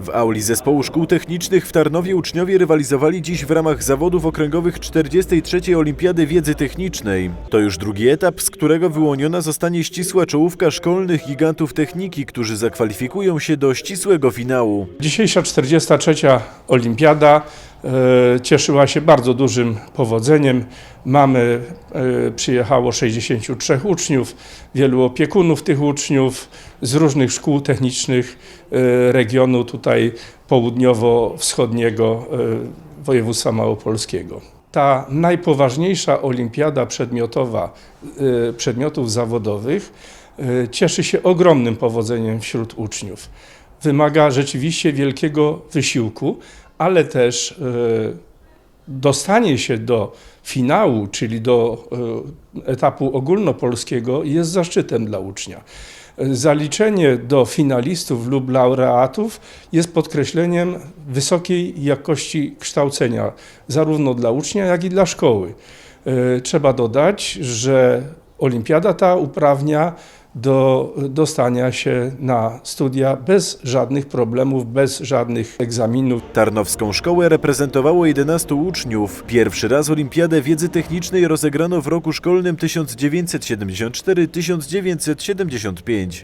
W auli zespołu szkół technicznych w Tarnowie uczniowie rywalizowali dziś w ramach zawodów okręgowych 43. Olimpiady Wiedzy Technicznej. To już drugi etap, z którego wyłoniona zostanie ścisła czołówka szkolnych gigantów techniki, którzy zakwalifikują się do ścisłego finału. Dzisiejsza 43. Olimpiada cieszyła się bardzo dużym powodzeniem. Mamy, e, przyjechało 63 uczniów, wielu opiekunów tych uczniów z różnych szkół technicznych e, regionu tutaj południowo-wschodniego e, województwa małopolskiego. Ta najpoważniejsza olimpiada przedmiotowa e, przedmiotów zawodowych e, cieszy się ogromnym powodzeniem wśród uczniów wymaga rzeczywiście wielkiego wysiłku, ale też e, dostanie się do finału, czyli do e, etapu ogólnopolskiego jest zaszczytem dla ucznia. E, Zaliczenie do finalistów lub laureatów jest podkreśleniem wysokiej jakości kształcenia, zarówno dla ucznia, jak i dla szkoły. Trzeba dodać, że olimpiada ta uprawnia do dostania się na studia bez żadnych problemów, bez żadnych egzaminów. Tarnowską szkołę reprezentowało 11 uczniów. Pierwszy raz Olimpiadę Wiedzy Technicznej rozegrano w roku szkolnym 1974-1975.